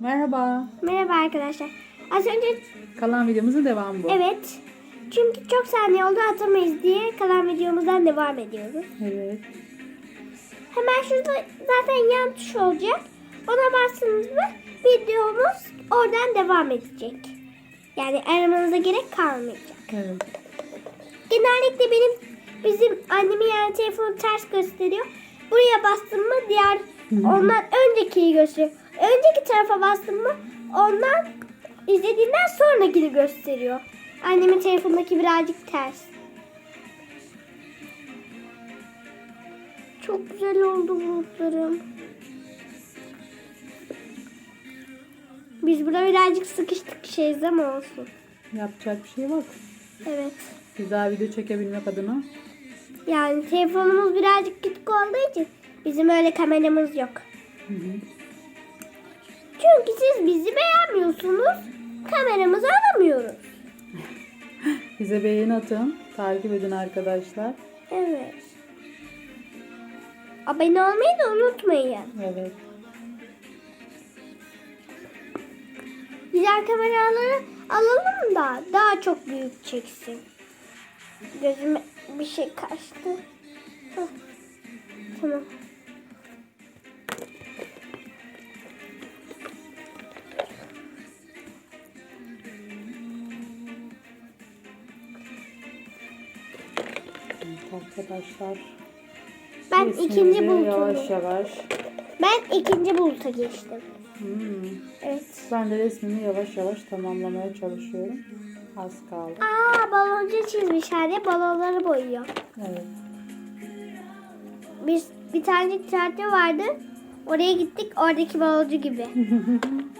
Merhaba. Merhaba arkadaşlar. Az önce Kalan videomuzun devamı bu. evet. Çünkü çok saniye oldu atamayız diye kalan videomuzdan devam ediyoruz. Evet. Hemen şurada zaten yan tuş olacak. Ona bastığınız mı videomuz oradan devam edecek. Yani aramanıza gerek kalmayacak. Evet. Genellikle benim bizim annemin yani telefonu ters gösteriyor. Buraya bastım mı diğer ondan öncekiyi gösteriyor. Önceki tarafa bastım mı ondan izlediğinden sonrakini gösteriyor. Annemin telefonundaki birazcık ters. Çok güzel oldu bulutlarım. Biz burada birazcık sıkıştık şeyiz ama olsun. Yapacak bir şey yok. Evet. Güzel video çekebilmek adına. Yani telefonumuz birazcık küçük olduğu için bizim öyle kameramız yok. Hı hı. Çünkü siz bizi beğenmiyorsunuz. Kameramızı alamıyoruz. Bize beğeni atın. Takip edin arkadaşlar. Evet. Abone olmayı da unutmayın. Evet. Güzel kameraları alalım da daha çok büyük çeksin. Gözüme bir şey kaçtı. Hah. Tamam. Arkadaşlar. Ben ikinci bulutu. Yavaş yavaş. Ben ikinci buluta geçtim. Hmm. Evet. Ben de resmimi yavaş yavaş tamamlamaya çalışıyorum. Az kaldı. Aa baloncu çizmiş hadi balonları boyuyor. Evet. Biz bir tane tiyatro vardı. Oraya gittik oradaki baloncu gibi.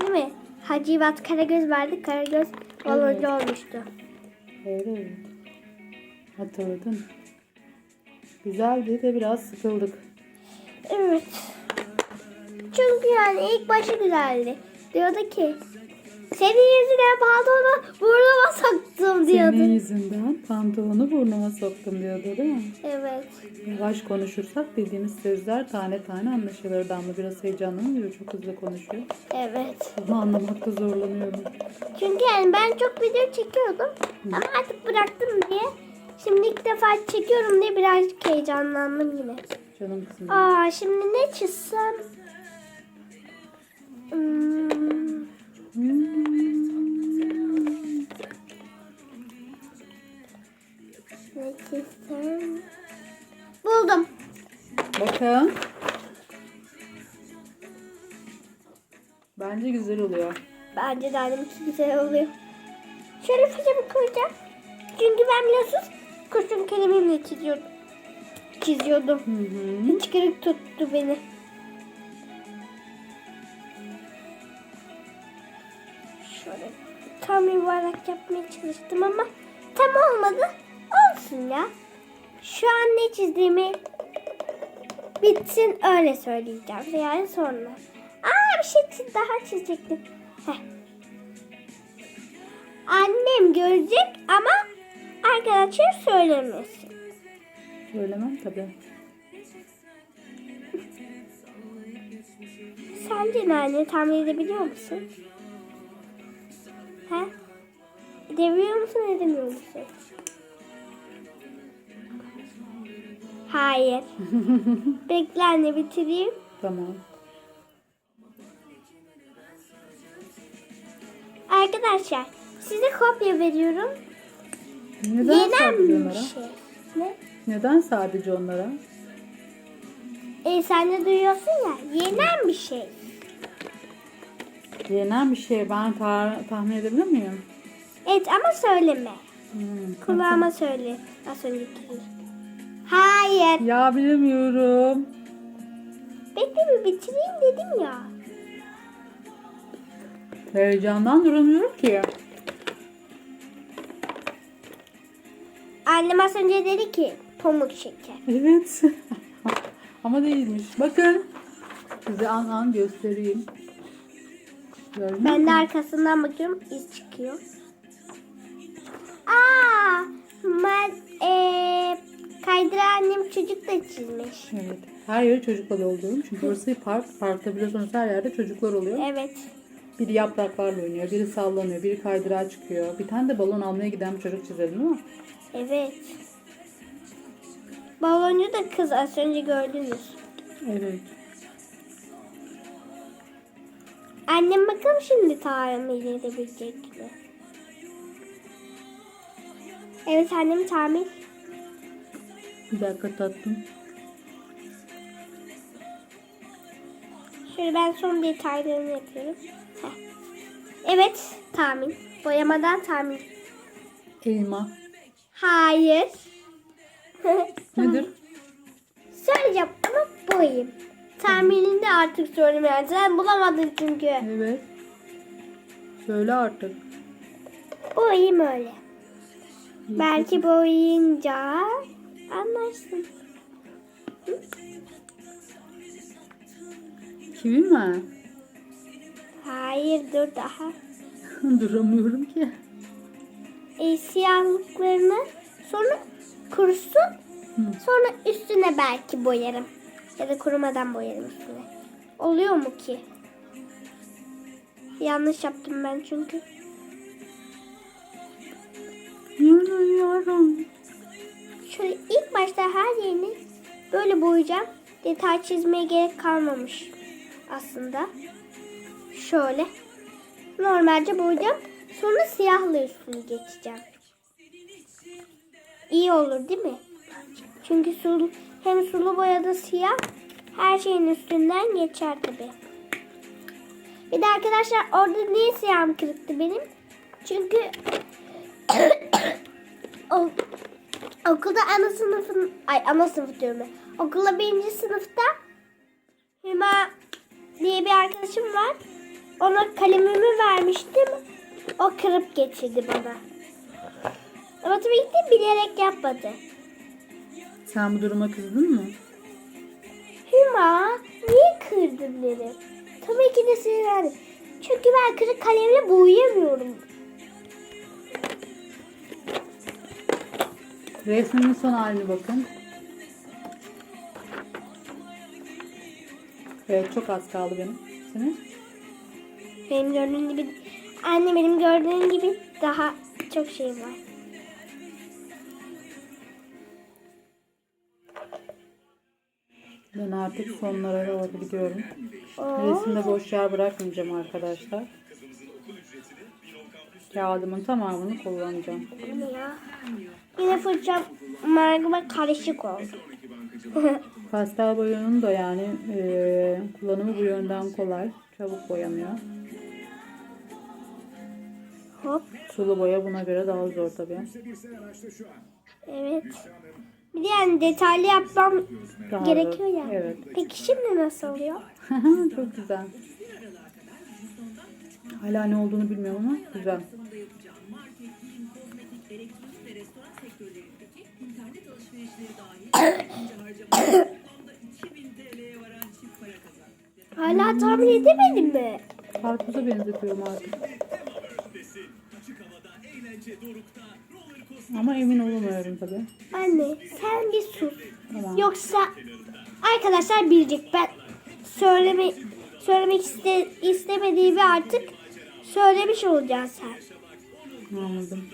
Değil mi? Hacivat Karagöz vardı. Karagöz baloncu olmuştu. Evet. Hatırladın. Güzeldi de biraz sıkıldık. Evet. Çünkü yani ilk başı güzeldi. Diyordu ki senin yüzünden pantolonu burnuma soktum diyordu. Senin yüzünden pantolonu burnuma soktum diyordu değil mi? Evet. Yavaş konuşursak dediğimiz sözler tane tane anlaşılır. Damla biraz heyecanlanıyor. Çok hızlı konuşuyor. Evet. Onu anlamakta zorlanıyorum. Çünkü yani ben çok video çekiyordum. Ama artık bıraktım diye. Şimdi ilk defa çekiyorum diye birazcık heyecanlandım yine. Canım kızım. Aa şimdi ne çizsem? Hmm, Hmm. ne çizsem? Buldum. Bakın. Bence güzel oluyor. Bence de annemki güzel oluyor. Şöyle fıçımı koyacağım. Çünkü ben biliyorsunuz kurşun kalemimle çiziyordum. Çiziyordum. Hı hı. Hiç kırık tuttu beni. Şöyle tam yuvarlak yapmaya çalıştım ama tam olmadı. Olsun ya. Şu an ne çizdiğimi bitsin öyle söyleyeceğim. Yani sonra. Aa bir şey daha çizecektim. Heh. Annem görecek arkadaşlar söylemesin. Söylemem tabii. Sence ne anne tahmin edebiliyor musun? He? Edebiliyor musun edemiyor musun? Hayır. Bekle anne bitireyim. Tamam. Arkadaşlar size kopya veriyorum. Neden Yenen sadece bir onlara? şey. Ne? Neden sadece onlara? E sen de duyuyorsun ya. Yenen bir şey. Yenen bir şey ben ta- tahmin edebilir miyim? Evet ama söyleme. Hmm. Kulağıma söyle. Az önceki. Hayır. Ya bilemiyorum. Bekle bir bitireyim dedim ya. Heyecandan duramıyorum ki. Annem az önce dedi ki pamuk şeker. Evet. Ama değilmiş. Bakın. Size an an göstereyim. Gördünüz Ben de arkasından bakıyorum iz çıkıyor. Aa, ben, ee, kaydıra annem çocuk da çizmiş. Evet. Her yeri çocukla doldururum. Çünkü burası park. Parkta biliyorsunuz her yerde çocuklar oluyor. Evet. Biri yapraklarla oynuyor, biri sallanıyor, biri kaydırağa çıkıyor. Bir tane de balon almaya giden bir çocuk çizelim değil mi? Evet. Baloncu da kız az önce gördünüz. Evet. Annem bakalım şimdi tahmin edebilecek mi? Evet annem tahmin. Bir dakika tatlım. Şöyle ben son detaylarını yapıyorum. Heh. Evet tahmin. Boyamadan tahmin. Elma. Hayır. Nedir? Söyleyeceğim ama boyayım. Tahminini de artık söylemeyeceğim. Sen bulamadın çünkü. Evet. Söyle artık. Boyayım öyle. Belki boyayınca anlarsın. Kivi mi? Hayır dur daha. Duramıyorum ki. E, siyahlıklarını sonra kurusun. Hı. Sonra üstüne belki boyarım. Ya da kurumadan boyarım üstüne. Oluyor mu ki? Yanlış yaptım ben çünkü. Yanıyorum. Şöyle ilk başta her yerini böyle boyayacağım. Detay çizmeye gerek kalmamış aslında. Şöyle. Normalce boyayacağım. Sonra siyahla üstünü geçeceğim. İyi olur değil mi? Çünkü sulu, hem sulu boyada siyah her şeyin üstünden geçer tabi. Bir de arkadaşlar orada niye siyahım kırıktı benim? Çünkü o, okulda ana sınıfın ay ana sınıf diyorum ben. Okulda birinci sınıfta Hüma diye bir arkadaşım var. Ona kalemimi vermiştim. O kırıp getirdi bana. Ama tabii ki bilerek yapmadı. Sen bu duruma kızdın mı? Hüma niye kırdın dedim. Tabii ki de sinirlendim. Çünkü ben kırık kalemle boyayamıyorum. Resmimin son haline bakın. Evet çok az kaldı benim. Senin? Benim gördüğün gibi anne benim gördüğün gibi daha çok şey var. Ben artık sonlara doğru gidiyorum. Oo. Resimde boş yer bırakmayacağım arkadaşlar. Kağıdımın tamamını kullanacağım. Ya? Yine fırçam margıma karışık oldu. Pastel boyanın da yani eee, kullanımı bu yönden kolay. Çabuk boyanıyor. Hop. Sulu boya buna göre daha zor tabii. Evet. Bir de yani detaylı yapmam Daha gerekiyor zor. ya. Evet. Peki şimdi nasıl oluyor? Çok güzel. Hala ne olduğunu bilmiyorum ama güzel. Hala tahmin edemedin mi? Karpuza benzetiyorum artık. Ama emin olamıyorum tabii. Anne sen bir sus. Tamam. Yoksa arkadaşlar bilecek. Ben söyleme söylemek iste, istemediğimi artık söylemiş olacağız sen. Anladım.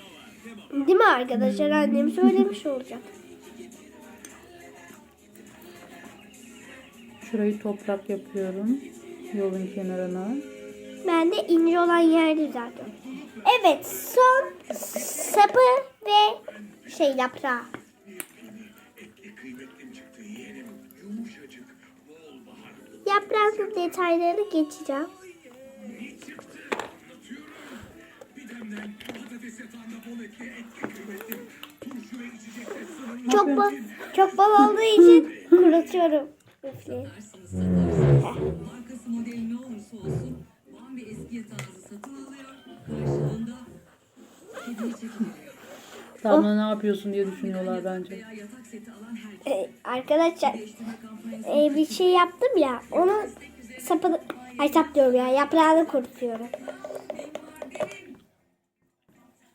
Değil mi arkadaşlar? Annem söylemiş olacak. Şurayı toprak yapıyorum. Yolun kenarına. Ben de ince olan yer düzeltiyorum. Evet son sapı ve şey yaprağı. Yaprağın detaylarını geçeceğim. Çok bol, çok bol olduğu için kurutuyorum. Damla ne yapıyorsun diye düşünüyorlar bence. Veya yatak seti alan herkes Ee, arkadaşlar e, bir şey yaptım ya onu sapı ay sap diyorum ya yaprağını kurutuyorum.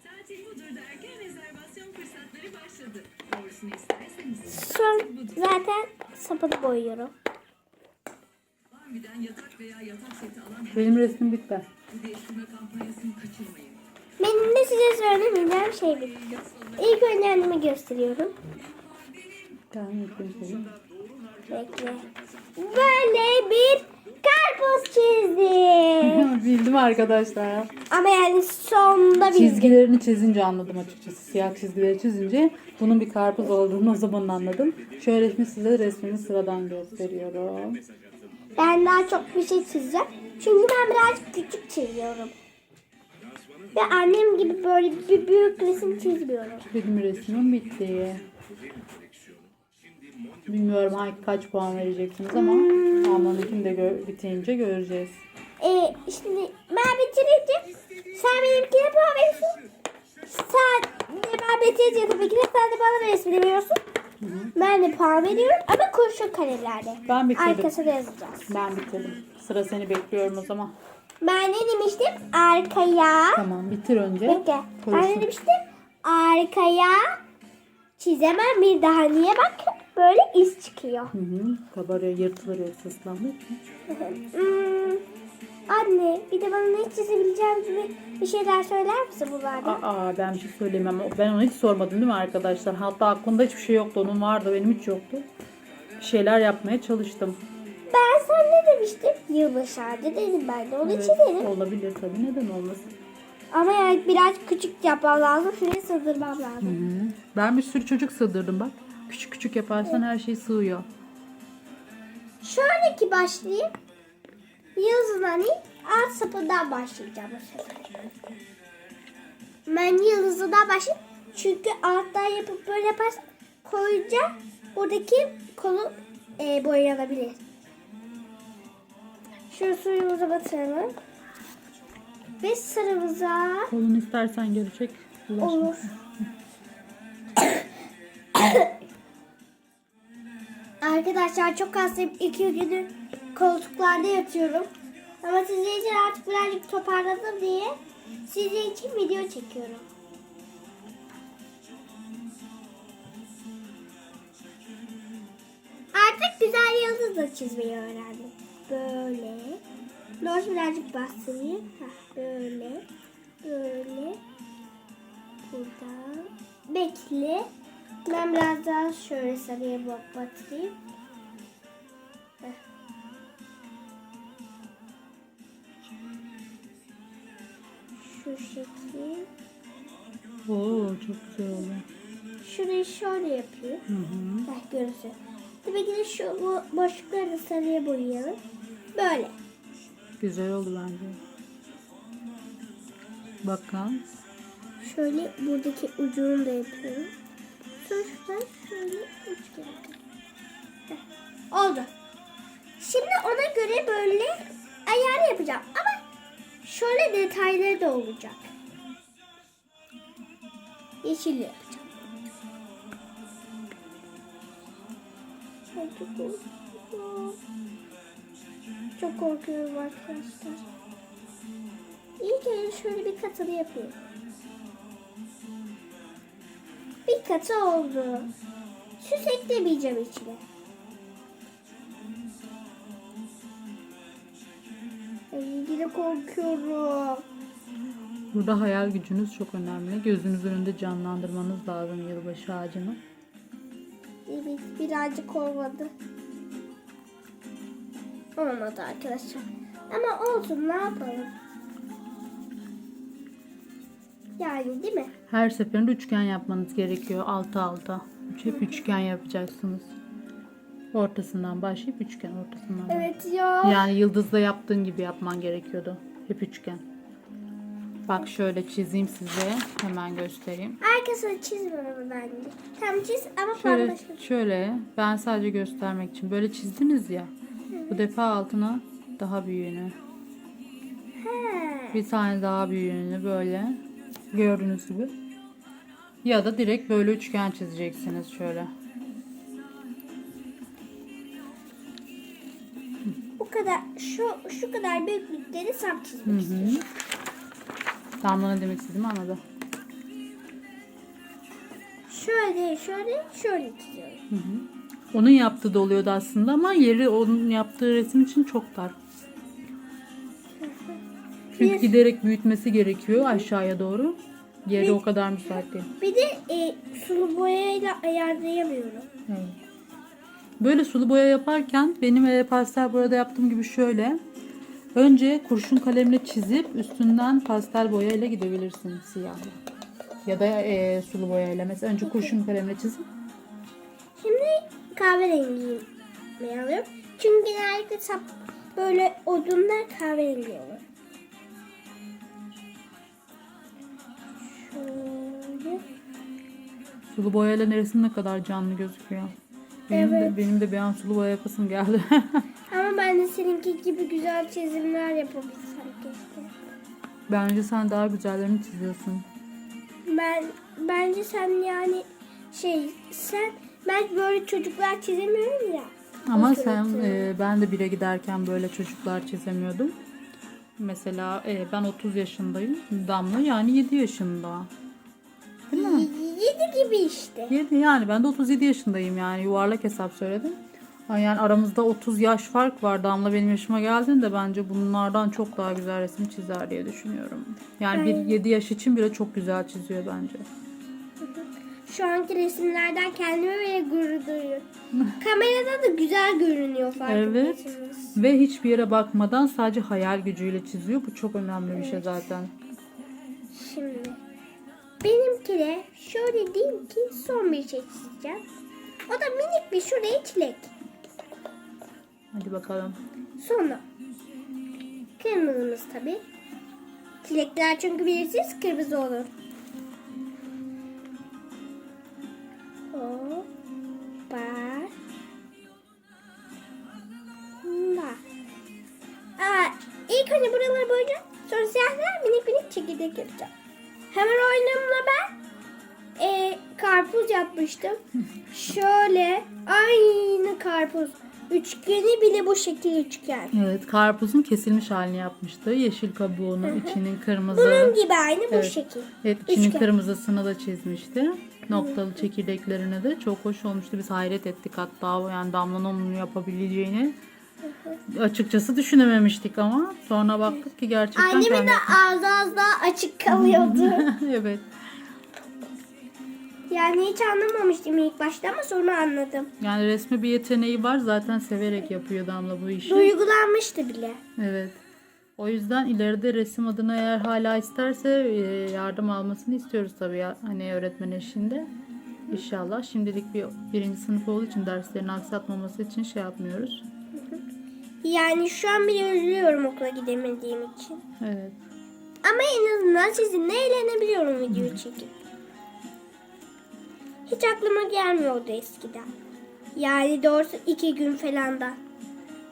Tatil budur derken rezervasyon fırsatları başladı. Doğrusunu isterseniz Son zaten sapını boyuyorum. Bambi'den yatak veya yatak seti alan Benim resmim bitti. Benim de size söylemeyeceğim şey bitti. İlk önce annemi gösteriyorum. Tamam yapayım. Bekle. Böyle bir karpuz çizdim. Bildim arkadaşlar. Ama yani sonunda bildim. Çizgilerini çizince anladım açıkçası. Siyah çizgileri çizince bunun bir karpuz olduğunu o zaman anladım. Şöyle şimdi size resmini sıradan gösteriyorum. Ben daha çok bir şey çizeceğim. Çünkü ben birazcık küçük çiziyorum. Ve annem gibi böyle bir büyük resim çizmiyorum. Benim resmim bitti. Bilmiyorum hangi kaç puan vereceksiniz ama Alman'ınkini de gö- bitince göreceğiz. Ee, şimdi ben bitirince sen benimkine puan veriyorsun. Sen de ben bitirince tabii sen de bana resmini veriyorsun. Ben de puan veriyorum ama kurşun kalelerde. Ben bitirdim. Arkasına yazacağız. Ben bitirdim. Sıra seni bekliyorum o zaman. Ben ne demiştim? Arkaya. Tamam bitir önce. Bekle. Ben ne demiştim? Arkaya çizemem bir daha. Niye bak böyle iz çıkıyor. Hı hı. Kabarıyor, yırtılır yoksa ıslanmış. Hmm, anne bir de bana ne çizebileceğim gibi bir şeyler söyler misin bunlarda? Aa ben bir şey söyleyemem. Ben onu hiç sormadım değil mi arkadaşlar? Hatta aklımda hiçbir şey yoktu. Onun vardı benim hiç yoktu. Bir şeyler yapmaya çalıştım. Ben sana ne demiştim? Yılbaşı ağacı dedim ben de onu Evet, çizerim. olabilir tabii. Neden olmasın? Ama yani biraz küçük yapmam lazım. Şuraya sığdırmam lazım. Hı. Ben bir sürü çocuk sığdırdım bak. Küçük küçük yaparsan her şey sığıyor. Şöyle ki başlayayım. Yıldızın hani alt sapından başlayacağım bu sefer. Ben yıldızından başlayayım. Çünkü alttan yapıp böyle yaparsam koyunca buradaki kolu e, boyanabilir. Şu suyumuza batıralım. Ve sıramıza Kolunu istersen geri çek. Ulaşma. olur. Arkadaşlar çok hastayım. İki gündür koltuklarda yatıyorum. Ama sizin için artık birazcık toparladım diye sizin için video çekiyorum. Artık güzel yıldız da çizmeyi öğrendim. Böyle. Loş birazcık bastırayım. Heh, böyle. Böyle. Burada. Bekle. Ben biraz daha şöyle sarıya bak batırayım. Heh. Şu şekil. Oo çok güzel oldu. Şurayı şöyle yapayım. Hı hı. Heh, görürsün. Tabii ki de şu bu boşlukları da sarıya boyayalım. Böyle. Güzel oldu bence. Bakın. Şöyle buradaki ucunu da yapıyorum. Sonra şöyle yapıyorum. Heh, Oldu. Şimdi ona göre böyle ayar yapacağım. Ama şöyle detayları da olacak. Yeşil yapacağım. Çok korkuyorum. Çok korkuyorum arkadaşlar. İlk önce şöyle bir katını yapıyorum. Bir katı oldu. Süs eklemeyeceğim içine. Ay yine korkuyorum. Burada hayal gücünüz çok önemli. Gözünüz önünde canlandırmanız lazım yılbaşı ağacını. Evet birazcık olmadı. Olmadı arkadaşlar. Ama olsun ne yapalım. Yani değil mi? Her seferinde üçgen yapmanız gerekiyor. Alta alta. Hep üçgen yapacaksınız. Ortasından başlayıp üçgen ortasından. Evet ya. Yani yıldızda yaptığın gibi yapman gerekiyordu. Hep üçgen. Bak şöyle çizeyim size. Hemen göstereyim. Arkasını çizmiyorum ben de. Tam çiz ama Şöyle, paylaşın. şöyle ben sadece göstermek için böyle çizdiniz ya. Bu defa altına daha büyüğünü. He. Bir tane daha büyüğünü böyle. Gördüğünüz gibi. Ya da direkt böyle üçgen çizeceksiniz şöyle. Bu kadar şu şu kadar büyüklükleri Hı çizmek istiyorum. Damla ne demek istediğimi anladı. Şöyle şöyle şöyle çiziyorum. Hı hı. Onun yaptığı da oluyordu aslında ama yeri onun yaptığı resim için çok dar. Çünkü Bir- giderek büyütmesi gerekiyor aşağıya doğru. Yeri o kadar müsait değil. Bir de e, sulu boyayla ayarlayamıyorum. Evet. Böyle sulu boya yaparken benim e, pastel boyada yaptığım gibi şöyle. Önce kurşun kalemle çizip üstünden pastel boya ile gidebilirsin siyahla. Ya da e, sulu boya ile. Mesela önce kurşun kalemle çizip Şimdi kahverengi alıyorum? Çünkü genellikle sap böyle odunlar kahverengi olur. Şöyle. sulu boya ile neresi ne kadar canlı gözüküyor. Benim, Evet. de, benim de bir an sulu boya yapasım geldi. Ama ben de seninki gibi güzel çizimler yapabilsem keşke. Bence sen daha güzellerini çiziyorsun. Ben bence sen yani şey sen ben böyle çocuklar çizemiyorum ya. Ama sen e, ben de bire giderken böyle çocuklar çizemiyordum. Mesela e, ben 30 yaşındayım. Damla yani 7 yaşında. Değil mi? Yedi gibi işte. 7 yani ben de 37 yaşındayım yani yuvarlak hesap söyledim. Yani aramızda 30 yaş fark var. Damla benim yaşıma geldiğinde bence bunlardan çok daha güzel resim çizer diye düşünüyorum. Yani bir 7 yaş için bile çok güzel çiziyor bence. Şu anki resimlerden kendime bile gurur duyuyorum. Kamerada da güzel görünüyor farkındaysanız. Ve hiçbir yere bakmadan sadece hayal gücüyle çiziyor. Bu çok önemli bir şey zaten. Şimdi benimki de şöyle diyeyim ki son bir şey çizeceğim. O da minik bir şuraya çilek. Hadi bakalım. Sonra kırmızımız tabi. Çilekler çünkü bilirsiniz kırmızı olur. İlk önce buraları boyayacağım. Sonra siyahlar minik minik çekirdek yapacağım. Hemen oynamla ben e, karpuz yapmıştım. Şöyle aynı karpuz. Üçgeni bile bu şekil üçgen. Evet, karpuzun kesilmiş halini yapmıştı. Yeşil kabuğunu, içinin kırmızı. Bunun gibi aynı bu Evet. şekil. Evet, içinin Üçgen. kırmızısını da çizmişti. Noktalı çekirdeklerine de çok hoş olmuştu. Biz hayret ettik hatta yani Damla'nın onu yapabileceğini. Açıkçası düşünememiştik ama sonra baktık ki gerçekten Annemin kendi- de ağzı az daha açık kalıyordu. evet. Yani hiç anlamamıştım ilk başta ama sonra anladım. Yani resme bir yeteneği var. Zaten severek yapıyor Damla bu işi. Duygulanmıştı bile. Evet. O yüzden ileride resim adına eğer hala isterse e, yardım almasını istiyoruz tabii ya, hani öğretmen eşliğinde. İnşallah. Şimdilik bir birinci sınıf olduğu için derslerini aksatmaması için şey yapmıyoruz. Yani şu an bile üzülüyorum okula gidemediğim için. Evet. Ama en azından sizinle eğlenebiliyorum video çekip. Hiç aklıma gelmiyordu eskiden. Yani doğrusu iki gün falan da.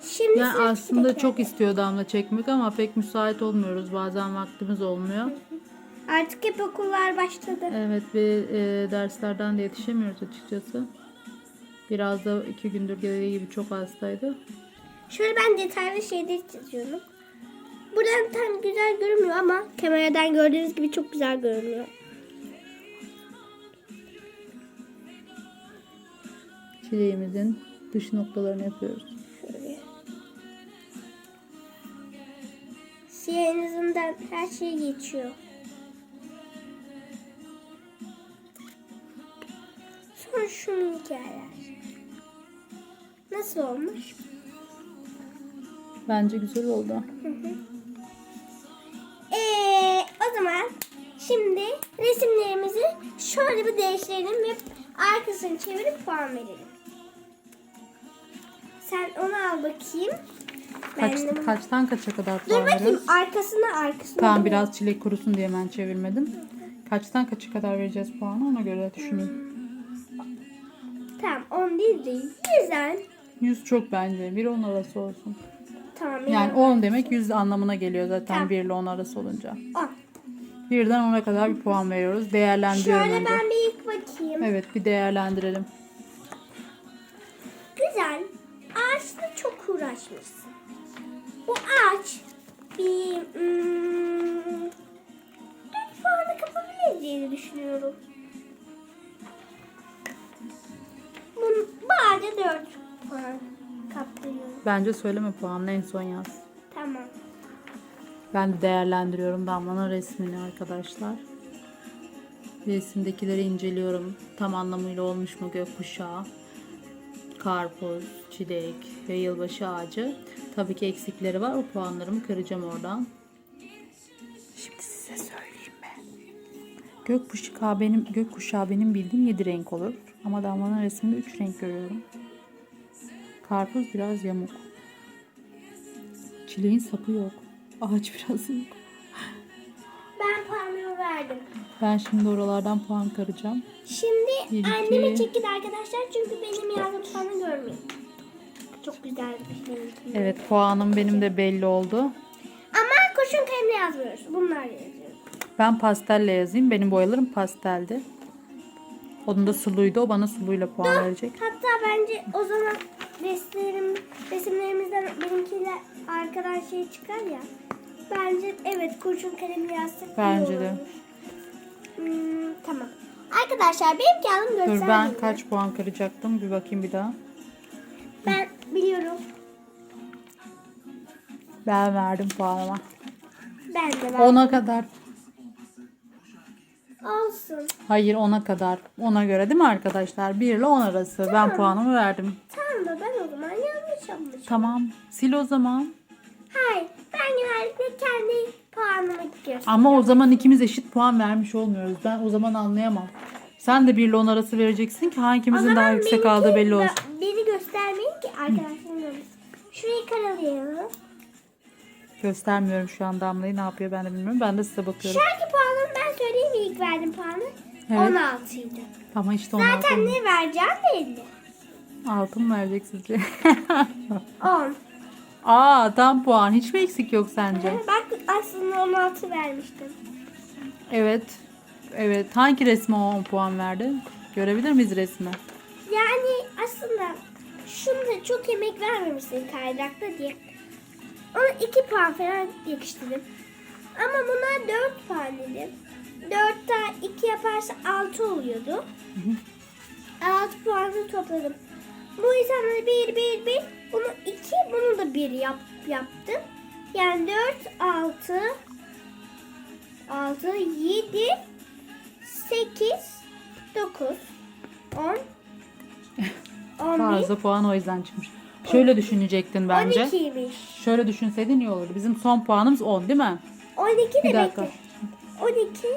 Şimdi Yani aslında çok istiyor Damla çekmek ama pek müsait olmuyoruz. Bazen vaktimiz olmuyor. Artık hep okullar başladı. Evet ve e, derslerden de yetişemiyoruz açıkçası. Biraz da iki gündür dediği gibi çok hastaydı. Şöyle ben detaylı şeyleri çiziyorum. Buradan tam güzel görünmüyor ama kameradan gördüğünüz gibi çok güzel görünüyor. Çileğimizin dış noktalarını yapıyoruz. En azından her şey geçiyor. Sonra şu minik yerler. Nasıl olmuş? Bence güzel oldu. Ee, o zaman şimdi resimlerimizi şöyle bir değiştirelim ve arkasını çevirip puan verelim. Sen onu al bakayım. Kaç, Ben de- kaçtan kaça kadar Dur bakayım veriyoruz? arkasına arkasına. Tamam biraz çilek kurusun diye ben çevirmedim. Kaçtan kaça kadar vereceğiz puanı ona göre düşüneyim. Tamam 10 değil de 100'den. 100 çok bence. 1 10 arası olsun. Tamam Yani 10 demek 100 anlamına geliyor zaten Tamam. 1 ile 10 arası olunca. 10. Birden 10'a kadar bir puan veriyoruz. Değerlendiriyorum Şöyle önce. ben bir ilk bakayım. Evet bir değerlendirelim. Çok uğraşmışsın. Bu ağaç bir hmm, 4 puanı kapabilir diye düşünüyorum. Bu, bu ağaca 4 puan kaptırıyorum. Bence söyleme puanını en son yaz. Tamam. Ben de değerlendiriyorum Damla'nın resmini arkadaşlar. Resimdekileri inceliyorum. Tam anlamıyla olmuş mu gökkuşağı, karpuz, çilek ve yılbaşı ağacı. Tabii ki eksikleri var. O puanlarımı kıracağım oradan. Şimdi size söyleyeyim mi? Gökkuşağı benim gökkuşağı benim bildiğim 7 renk olur. Ama Damla'nın resminde 3 renk görüyorum. Karpuz biraz yamuk. Çileğin sapı yok. Ağaç biraz yok. Verdim. Ben şimdi oralardan puan kıracağım. Şimdi Bir, iki. anneme çekin arkadaşlar çünkü benim yazdığım puanı görmeyin. Çok güzel bir şey. Evet puanım benim de belli oldu. Ama kurşun kalemle yazmıyoruz. Bunlar yazıyoruz. Ben pastelle yazayım. Benim boyalarım pasteldi. Onun da suluydu. O bana suluyla puan verecek. Hatta bence o zaman resimlerim, resimlerimizden benimkiler arkadan şey çıkar ya. Bence evet kurşun kalemle yazsak iyi Bence de. olurmuş. Hmm, tamam. Arkadaşlar benim kağıdım Dur göstermiyor. ben kaç puan kıracaktım? Bir bakayım bir daha. Ben biliyorum. Ben verdim puanıma. Ben de ben. 10'a kadar. Olsun. Hayır 10'a kadar. 10'a göre değil mi arkadaşlar? 1 ile 10 arası. Ben puanımı verdim. Tamam da ben o zaman yanlış yapmışım. Tamam. Sil o zaman. Hayır. Ben genellikle kendi puanımı gösteriyorum. Ama o zaman ikimiz eşit puan vermiş olmuyoruz. Ben o zaman anlayamam. Sen de 1 ile 10 arası vereceksin ki hangimizin daha yüksek aldığı belli olsun. Beni göstermeyin ki arkadaşlarım. Şurayı karalayalım. Göstermiyorum şu an Damla'yı ne yapıyor ben de bilmiyorum. Ben de size bakıyorum. Şu anki puanımı ben söyleyeyim mi? ilk verdiğim puanı. Evet. 16 idi. Ama işte 16 Zaten ne vereceğim belli. altın mı verecek sizce? 10. Aa tam puan. Hiç mi eksik yok sence? Bak aslında 16 vermiştim. Evet. Evet. Hangi resme 10 puan verdi? Görebilir miyiz resmi? Yani aslında şunda çok emek vermemişsin kaydakta diye. Ona 2 puan falan yakıştırdım. Ama buna 4 puan dedim. 4'ten 2 yaparsa 6 oluyordu. 6 puanı topladım. Bu insanlara 1 1 1 bunu 2 bunu da 1 yap, yaptım. Yani 4 6 6 7 8 9 10 11 Fazla puan o yüzden çıkmış. Şöyle düşünecektin bence. 12'ymiş. Şöyle düşünseydin iyi olurdu. Bizim son puanımız 10 değil mi? 12 Bir de dakika. bekle. 12.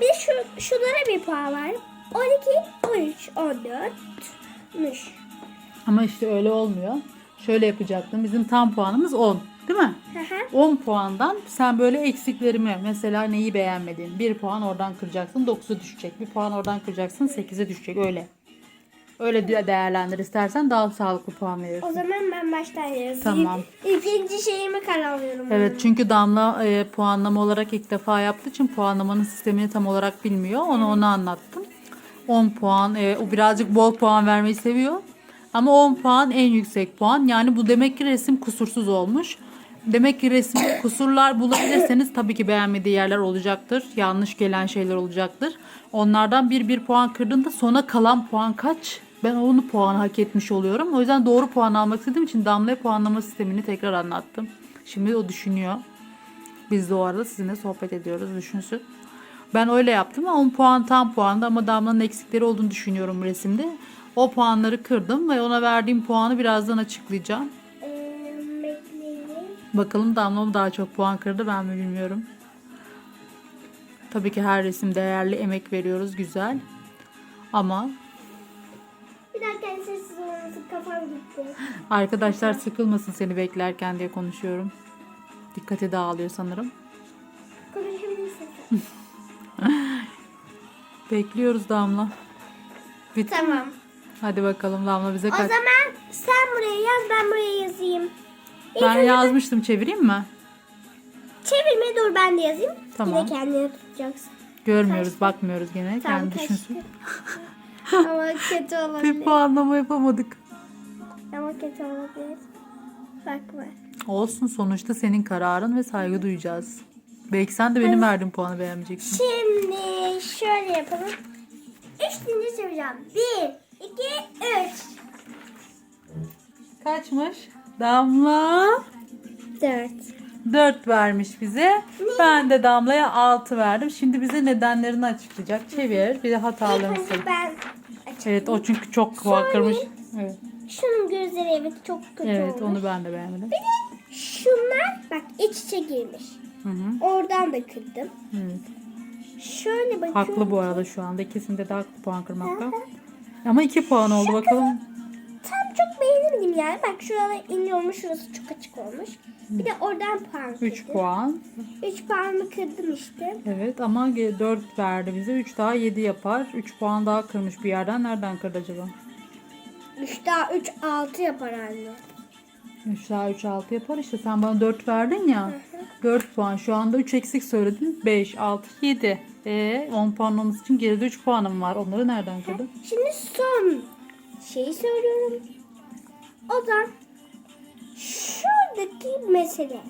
Bir de şu, şunlara bir puan var. 12, 13, 14'müş. Ama işte öyle olmuyor. Şöyle yapacaktım. Bizim tam puanımız 10. Değil mi? Hı hı. 10 puandan sen böyle eksiklerimi mesela neyi beğenmedin? 1 puan oradan kıracaksın 9'a düşecek. 1 puan oradan kıracaksın 8'e düşecek öyle. Öyle de- değerlendir istersen daha sağlıklı puan O verirsin. zaman ben baştan yazayım. Tamam. İkinci şeyimi karalıyorum. Evet çünkü Damla e, puanlama olarak ilk defa yaptığı için puanlamanın sistemini tam olarak bilmiyor. Onu ona anlattım. 10 puan e, o birazcık bol puan vermeyi seviyor. Ama 10 puan en yüksek puan. Yani bu demek ki resim kusursuz olmuş. Demek ki resim kusurlar bulabilirseniz tabii ki beğenmediği yerler olacaktır. Yanlış gelen şeyler olacaktır. Onlardan bir bir puan kırdığında sona kalan puan kaç? Ben onu puan hak etmiş oluyorum. O yüzden doğru puan almak istediğim için Damla'ya puanlama sistemini tekrar anlattım. Şimdi o düşünüyor. Biz de o arada sizinle sohbet ediyoruz düşünsün. Ben öyle yaptım ama 10 puan tam puandı ama Damla'nın eksikleri olduğunu düşünüyorum resimde. O puanları kırdım ve ona verdiğim puanı birazdan açıklayacağım. Ee. Bakalım Damla mı daha çok puan kırdı ben mi bilmiyorum. Tabii ki her resim değerli emek veriyoruz güzel. Ama Bir dakika sessiz olmasın kafam gitti. arkadaşlar sıkılmasın seni beklerken diye konuşuyorum. Dikkati dağılıyor sanırım. Konuşabilirsin. Bekliyoruz Damla. Mi? tamam. Hadi bakalım Damla bize O kaç. zaman sen buraya yaz ben buraya yazayım. İlk Ben önce yazmıştım çevireyim mi? Çevirme dur ben de yazayım. Tamam. De kendini tutacaksın. Görmüyoruz, bakmıyoruz gene. Tamam Kendi kaçtı. düşünsün. Ama kötü Bir olabilir. puanlama yapamadık. Ama kötü olabilir. Bakma. Olsun sonuçta senin kararın ve saygı duyacağız. Belki sen de benim verdiğim puanı beğenmeyeceksin. Şimdi şöyle yapalım. Üç deyince çevireceğim. Bir, iki, üç. Kaçmış? Damla. Dört. 4 vermiş bize. Ben de Damla'ya 6 verdim. Şimdi bize nedenlerini açıklayacak. Çevir. Bir de İlk hatalarını önce söyle. ben Evet o çünkü çok puan kırmış. Evet, şunun gözleri evet çok kötü evet olmuş. onu ben de beğenmedim. Şunlar bak iç içe girmiş. Hı hı. Oradan da kırdım. Evet. Şöyle bakıyorum. Haklı bu arada şu anda. İkisinde de haklı puan kırmakta. Ama 2 puan oldu bakalım. Tam çok beğenemedim yani. Bak şuralar ince olmuş, şurası çok açık olmuş. Bir de oradan puan kırdım. 3 puan. 3 puanı kırdım işte. Evet ama 4 verdi bize. 3 daha 7 yapar. 3 puan daha kırmış bir yerden. Nereden kırdı acaba? 3 daha 3 6 yapar anne. 3 daha 3 6 yapar işte. Sen bana 4 verdin ya. 4 puan. Şu anda 3 eksik söyledin. 5, 6, 7. E 10 puan olması için geride 3 puanım var. Onları nereden kırdın? Şimdi son şeyi söylüyorum. O da şuradaki mesele.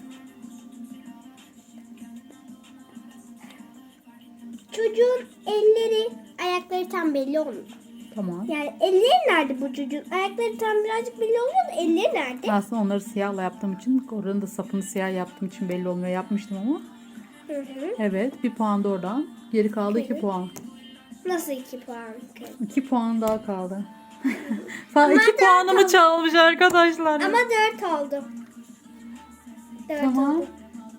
Çocuğun elleri, ayakları tam belli olmuyor. Tamam. Yani elleri nerede bu çocuğun? Ayakları tam birazcık belli oluyor da elleri nerede? Aslında onları siyahla yaptığım için, oranın da sapını siyah yaptığım için belli olmuyor. Yapmıştım ama. Hı hı. Evet, bir puan da oradan. Geri kaldı 2 puan. Nasıl iki puan? 2 puan daha kaldı. Falan 2 puanımı çalmış arkadaşlar. Ama dört oldu. Dört Tamam. oldu.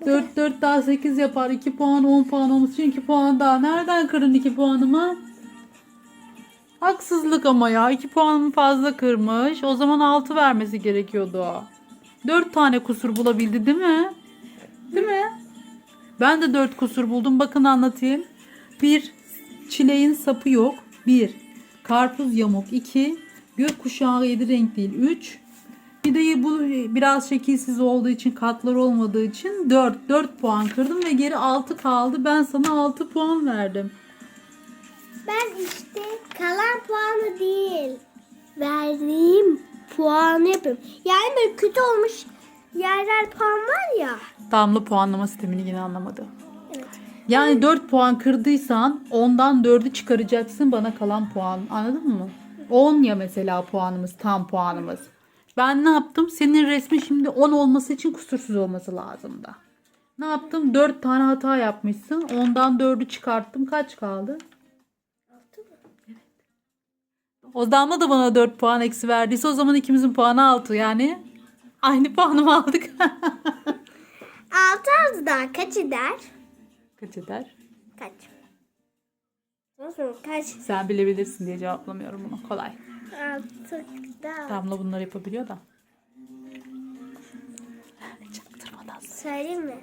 4 4 daha 8 yapar. 2 puan 10 puan olması için 2 puan daha. Nereden kırdın 2 puanımı? Haksızlık ama ya. 2 puanımı fazla kırmış. O zaman 6 vermesi gerekiyordu. 4 tane kusur bulabildi değil mi? Değil mi? Ben de 4 kusur buldum. Bakın anlatayım. 1. Çileğin sapı yok. 1. Karpuz yamuk. 2. Gökkuşağı 7 renk değil. 3. Bir de bu biraz şekilsiz olduğu için katlar olmadığı için 4 4 puan kırdım ve geri 6 kaldı. Ben sana 6 puan verdim. Ben işte kalan puanı değil. Verdiğim puanı yapıyorum. Yani böyle kötü olmuş yerler puan var ya. Damla puanlama sistemini yine anlamadı. Evet. Yani 4 puan kırdıysan ondan 4'ü çıkaracaksın bana kalan puan. Anladın mı? 10 ya mesela puanımız, tam puanımız. Ben ne yaptım? Senin resmi şimdi 10 olması için kusursuz olması lazım da. Ne yaptım? 4 tane hata yapmışsın. Ondan 4'ü çıkarttım. Kaç kaldı? O damla da bana 4 puan eksi verdiyse o zaman ikimizin puanı 6 yani. Aynı puanımı aldık. Altı altı daha kaç eder? Kaç eder? Kaç? Nasıl kaç? Sen bilebilirsin diye cevaplamıyorum bunu. Kolay. Altı daha. Damla bunları yapabiliyor da. Çaktırmadan. Söyleyeyim mi?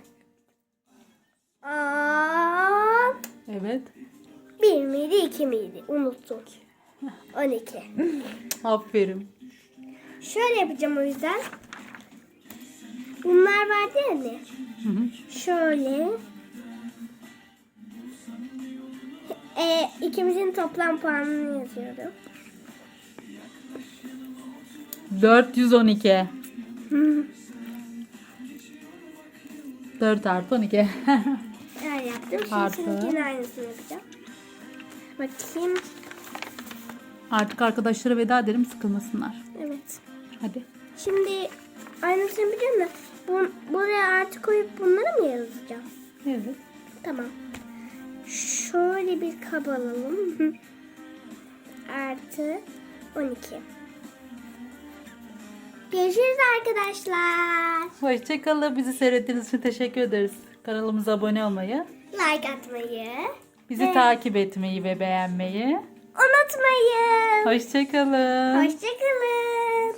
Aa, Evet. bir miydi iki miydi? Unuttum. 12. Aferin. Şöyle yapacağım o yüzden. Bunlar vardı ya. Hı hı. Şöyle. E, ikimizin toplam puanını yazıyorum. 412. 4 artı 12. Öyle yaptım. Şimdi Artı. seninkinin aynısını yapacağım. Bakayım. Artık arkadaşlara veda edelim sıkılmasınlar. Evet. Hadi. Şimdi aynısını biliyorum da bu, buraya artı koyup bunları mı yazacağım? Evet. Tamam. Şöyle bir kab alalım. Artı 12. Görüşürüz arkadaşlar. Hoşçakalın. Bizi seyrettiğiniz için teşekkür ederiz. Kanalımıza abone olmayı, Like atmayı bizi Evet. takip etmeyi ve beğenmeyi. unutmayın. Hoşçakalın. Hoşçakalın.